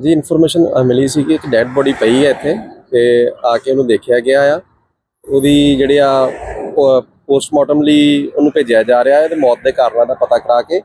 ਜੀ ਇਨਫੋਰਮੇਸ਼ਨ ਮਿਲੀ ਸੀ ਕਿ ਇੱਕ ਡੈੱਡ ਬੋਡੀ ਪਈ ਹੈ ਇੱਥੇ ਤੇ ਆ ਕੇ ਉਹਨੂੰ ਦੇਖਿਆ ਗਿਆ ਆ। ਉਹਦੀ ਜਿਹੜੇ ਆ ਪੋਸਟਮਾਰਟਮ ਲਈ ਉਹਨੂੰ ਭੇਜਿਆ ਜਾ ਰਿਹਾ ਹੈ ਤੇ ਮੌਤ ਦੇ ਕਾਰਨਾਂ ਦਾ ਪਤਾ ਕਰਾ ਕੇ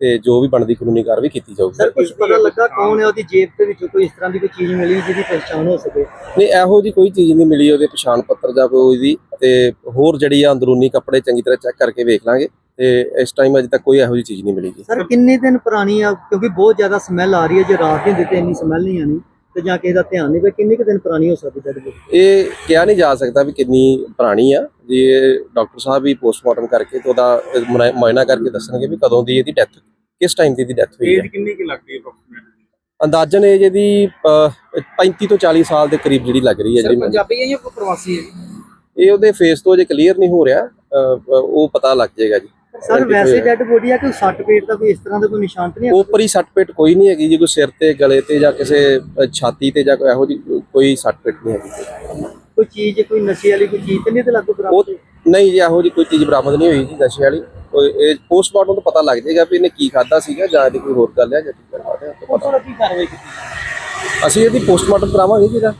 ਤੇ ਜੋ ਵੀ ਬਣਦੀ ਕਾਨੂੰਨੀ ਕਾਰਵਾਈ ਕੀਤੀ ਜਾਊਗੀ। ਸਰ ਕੁਝ ਪਤਾ ਲੱਗਾ ਕੌਣ ਹੈ ਉਹਦੀ ਜੇਬ ਦੇ ਵਿੱਚੋਂ? ਕੋਈ ਇਸ ਤਰ੍ਹਾਂ ਦੀ ਕੋਈ ਚੀਜ਼ ਮਿਲੀ ਜਿਹਦੀ ਪਛਾਣ ਹੋ ਸਕੇ? ਨਹੀਂ ਇਹੋ ਜੀ ਕੋਈ ਚੀਜ਼ ਨਹੀਂ ਮਿਲੀ ਉਹਦੇ ਪਛਾਣ ਪੱਤਰ ਜਾਂ ਕੋਈ ਉਹਦੀ ਤੇ ਹੋਰ ਜਿਹੜੀ ਆ ਅੰਦਰੂਨੀ ਕੱਪੜੇ ਚੰਗੀ ਤਰ੍ਹਾਂ ਚੈੱਕ ਕਰਕੇ ਵੇਖ ਲਾਂਗੇ। ਤੇ ਇਸ ਟਾਈਮ ਅਜੇ ਤੱਕ ਕੋਈ ਇਹੋ ਜੀ ਚੀਜ਼ ਨਹੀਂ ਮਿਲੀ ਜੀ। ਸਰ ਕਿੰਨੇ ਦਿਨ ਪੁਰਾਣੀ ਆ? ਕਿਉਂਕਿ ਬਹੁਤ ਜ਼ਿਆਦਾ ਸਮੈਲ ਆ ਰਹੀ ਹੈ ਜੇ ਰਾਤ ਦੀ ਹੁੰਦੀ ਤੇ ਇੰਨੀ ਸਮੈਲ ਨਹੀਂ ਆਣੀ ਤੇ ਜਾਂ ਕਿਸੇ ਦਾ ਧਿਆਨ ਨਹੀਂ ਪਿਆ ਕਿੰਨੇ ਕੁ ਦਿਨ ਪੁਰਾਣੀ ਹੋ ਸਕਦੀ ਡੈਡ ਬੋਡੀ ਇਹ ਕਿਹਾ ਨਹੀਂ ਜਾ ਸਕਦਾ ਵੀ ਕਿੰਨੀ ਪੁਰਾਣੀ ਆ। ਜੀ ਡਾਕਟਰ ਸਾਹਿਬ ਵੀ ਪੋਸਟਮਾਰਟਮ ਕਰਕੇ ਤੇ ਉਹਦਾ ਮੁਆਇ- ਮੁਆਇਨਾ ਕਰਕੇ ਦੱਸਣਗੇ ਵੀ ਕਦੋਂ ਦੀ ਇਹਦੀ ਡੈਥ ਕਿਸ ਟਾਈਮ ਦੀ ਇਹਦੀ ਡੈਥ ਹੋਈ ਹੈ। ਕਿੰਨੀ ਕੀ ਲੱਗਦੀ ਹੈ ਅਪਰੋਕਸੀਮੇਟਲੀ ਅੰਦਾਜ਼ਨ ਏਜ ਇਹਦੀ ਅਹ, 35 ਤੋਂ 40 ਸਾਲ ਦੇ ਕਰੀਬ ਜਿਹੜੀ ਲੱਗ ਰਹੀ ਹੈ ਜਿਹੜੀ। ਪੰਜਾਬੀ ਹੈ ਜਾਂ ਪ੍ਰਵਾਸੀ ਹੈ ਇਹ ਉਹਦੇ ਫੇਸ ਤੋਂ ਜੇ ਕਲੀਅਰ ਨਹੀਂ ਹੋ ਰਿਹਾ। ਉਹ ਪਤਾ ਲੱਗ ਜਾਏਗਾ ਜੀ। ਸਰ ਵੈਸੇ ਡੈਡ ਬੋਡੀ ਆ ਕੋਈ ਸੱਟ ਪੇਟ ਦਾ ਕੋਈ ਇਸ ਤਰ੍ਹਾਂ ਦਾ ਕੋਈ ਨਿਸ਼ਾਨ ਤਾਂ ਨਹੀਂ? ਉਪਰੀ ਸੱਟ ਪੇਟ ਕੋਈ ਨਹੀਂ ਹੈਗੀ ਜੀ ਕੋਈ ਸਿਰ ਤੇ ਗਲੇ ਤੇ ਜਾਂ ਕਿਸੇ ਛਾਤੀ ਤੇ ਜਾਂ ਕੋਈ ਇਹੋ ਜਿਹੀ ਕੋਈ ਸੱਟ ਪੇਟ ਨਹੀਂ ਹੈਗੀ। ਕੋਈ ਚੀਜ਼ ਕੋਈ ਨਸ਼ੇ ਵਾਲੀ ਕੋਈ ਚੀਜ਼ ਤਾਂ ਨਹੀਂ ਤੇ ਲੱਗੋ ਬਰਾਬਰ ਨਹੀਂ ਜੀ ਇਹੋ ਜਿਹੀ ਕੋਈ ਚੀਜ਼ ਬਰਾਮਦ ਨਹੀਂ ਹੋਈ ਜੀ ਨਸ਼ੇ ਵਾਲੀ। ਕੋਈ ਇਹ ਪੋਸਟਮਾਰਟਮ ਤੋਂ ਪਤਾ ਲੱਗ ਜਾਏਗਾ ਵੀ ਇਹਨੇ ਕੀ ਖਾਦਾ ਸੀਗਾ ਜਾਂ ਇਹਦੀ ਕੋਈ ਹੋਰ ਗੱਲ ਹੈ ਜਾਂ ਕੀ ਕਰਵਾ ਕੀ ਕੀਤੀ। ਅਸੀਂ ਇਹਦੀ ਪੋਸਟਮਾਰਟਮ ਕਰਾਵਾਂਗੇ ਜੀ ਇਹਦਾ।